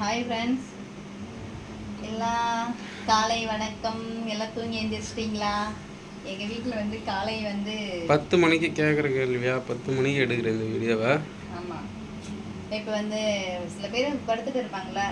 Hi friends எல்லாம் காலை வணக்கம். எல்லாம் தூங்கி எழுந்திரிச்சிட்டிங்களா எங்கள் வீட்டில் வந்து காலை வந்து பத்து மணிக்கு கேட்குற கேள்வியா? பத்து மணிக்கு எடுக்கிற இந்த வீடியோவை? ஆமாம் இப்போ வந்து சில பேர் படுத்துட்டு இருப்பாங்களா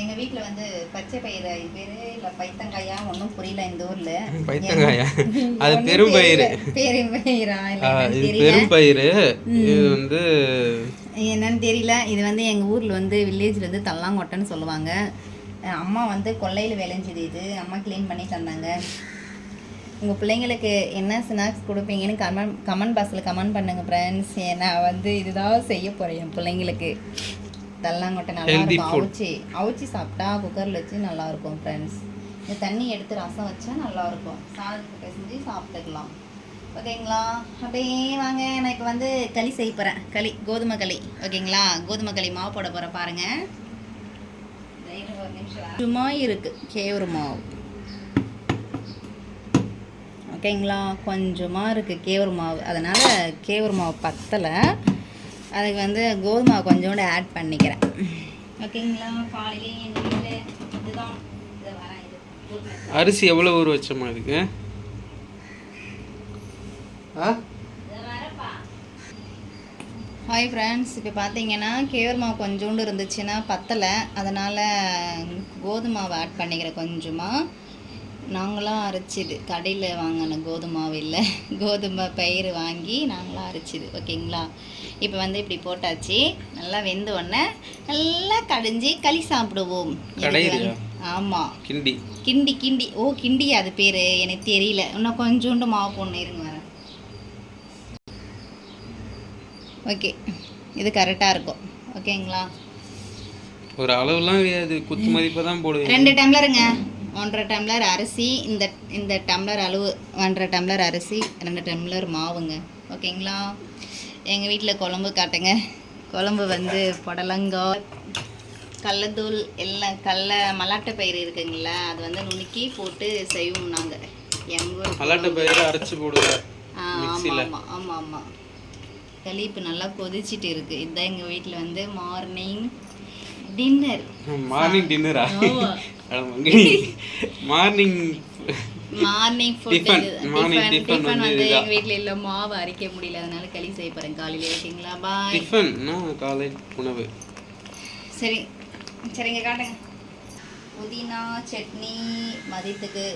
எங்கள் வீட்டில் வந்து பச்சை பயிறு இது பேர் இல்லை பைத்தங்காயா ஒன்றும் புரியல இந்த ஊரில். பைத்தங்காயா? அது பெரும் பயிறு. பெரும் பயிரா இல்லை பெரும் பயிறு. இது வந்து என்னன்னு தெரியல. இது வந்து எங்கள் ஊரில் வந்து வில்லேஜில் வந்து தல்லாங்கொட்டைன்னு சொல்லுவாங்க. அம்மா வந்து கொல்லையில் விளைஞ்சது இது. அம்மா க்ளீன் பண்ணி தந்தாங்க. உங்கள் பிள்ளைங்களுக்கு என்ன ஸ்நாக்ஸ் கொடுப்பீங்கன்னு கமெண்ட் கமெண்ட் பாக்ஸில் கமெண்ட் பண்ணுங்கள் ஃப்ரெண்ட்ஸ் நான் வந்து இதுதான் செய்ய போகிறேன் என் பிள்ளைங்களுக்கு. தல்லாங்கொட்டை நல்லா இருக்கும். அவிச்சு அவிச்சு சாப்பிட்டா குக்கரில் வச்சு நல்லா இருக்கும் ஃப்ரெண்ட்ஸ் இந்த தண்ணி எடுத்து ரசம் வச்சா நல்லா இருக்கும். சாதத்துக்கு பிசைஞ்சு சாப்பிட்டுக்கலாம். ஓகேங்களா? அப்படியே வாங்க நான் இப்போ வந்து களி செய்ய போகிறேன் களி கோதுமை களி. ஓகேங்களா? கோதுமை களி மாவு போட போகிறேன் பாருங்கள் சும்மா இருக்குது கேவுரு மாவு. ஓகேங்களா? கொஞ்சமாக இருக்குது கேவுரு மாவு. அதனால் கேவுரு மாவு பத்தலை. அதுக்கு வந்து கோதுமை கொஞ்சோண்டு ஆட் பண்ணிக்கிறேன். ஓகேங்களா? காலையிலே எங்கள் வீட்டில் இதுதான். அரிசி எவ்வளோ ஊற வச்சமா இருக்கு ஹாய் ஃப்ரெண்ட்ஸ் இப்போ பார்த்தீங்கன்னா கேவர் மாவு கொஞ்சோண்டு இருந்துச்சுன்னா பத்தலை. அதனால் கோதுமை மாவு ஆட் பண்ணிக்கிறேன் கொஞ்சமாக நாங்களாம் அரைச்சிது. கடையில் வாங்கின கோதுமை மாவு இல்லை. கோதுமை பயிர் வாங்கி நாங்களாம் அரைச்சிது. ஓகேங்களா? இப்போ வந்து இப்படி போட்டாச்சு. நல்லா வெந்த உடனே நல்லா கடைஞ்சி களி சாப்பிடுவோம்? ஆமாம் கிண்டி. கிண்டி கிண்டி. ஓ கிண்டி அது பேர்? எனக்கு தெரியல. இன்னும் கொஞ்சோண்டு மாவு போடணும். இருங்க. ஓகே. இது கரெக்டாக இருக்கும். ஓகேங்களா? ஒரு அளவுலாம் கிடையாது. குத்து மதிப்பாக தான் போடுவீங்க. ரெண்டு டம்ளருங்க. ஒன்றரை டம்ளர் அரிசி இந்த இந்த டம்ளர் அளவு ஒன்றரை டம்ளர் அரிசி ரெண்டு டம்ளர் மாவுங்க. ஓகேங்களா? எங்கள் வீட்டில் குழம்பு காட்டுங்க. குழம்பு வந்து புடலங்காய் கடலத்தூள் எல்லாம் கடல மலாட்டை பயிர் இருக்குங்களா? அது வந்து நுணுக்கி போட்டு செய்வோம் நாங்கள் எங்கள் மல்லாட்டை பயிரை அரைச்சி போடுவேன் ஆ ஆமாம் ஆமாம் ஆமாம் ஆமாம் களி இப்போ நல்லா கொதிச்சிட்டு இருக்கு. இதுதான் எங்கள் வீட்டில் வந்து morning dinner morning டின்னரா. Morning morning food tiffin tiffin வந்து. எங்கள் வீட்டில் இல்லை மாவு அரைக்க முடியல. அதனால களி செய்ய போகிறேன் காலையில் ஓகேங்களா? பாய் டிஃபன்னா காலை உணவு. சரி. சரிங்க காட்டுங்க. புதினா சட்னி மதியத்துக்கு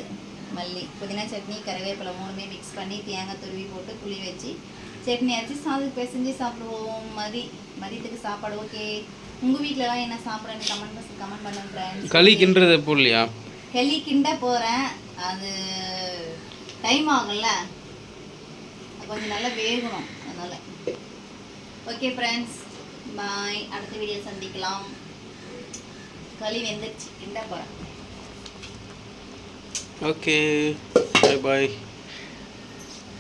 மல்லி. புதினா சட்னி கருவேப்பிலை மூணுமே மிக்ஸ் பண்ணி தேங்காய் துருவி போட்டு புளி வச்சு சட்னி அரைச்சி சாதத்துக்கு பிசைஞ்சு சாப்பிடுவோம். மதி மதியத்துக்கு சாப்பாடு ஓகே உங்கள் வீட்டிலலாம் என்ன சாப்பிட்றேன்னு கமெண்ட் பாக்ஸ் கமெண்ட் ஃப்ரெண்ட்ஸ் களி கிண்டுறது எப்போ இல்லையா? களி கிண்ட போகிறேன் அது டைம் ஆகும்ல. கொஞ்சம் நல்லா வேகணும் அதனால். ஓகே ஃப்ரெண்ட்ஸ் பாய் அடுத்த வீடியோ சந்திக்கலாம். களி வெந்துருச்சு. கிண்ட போகிறேன் okay bye bye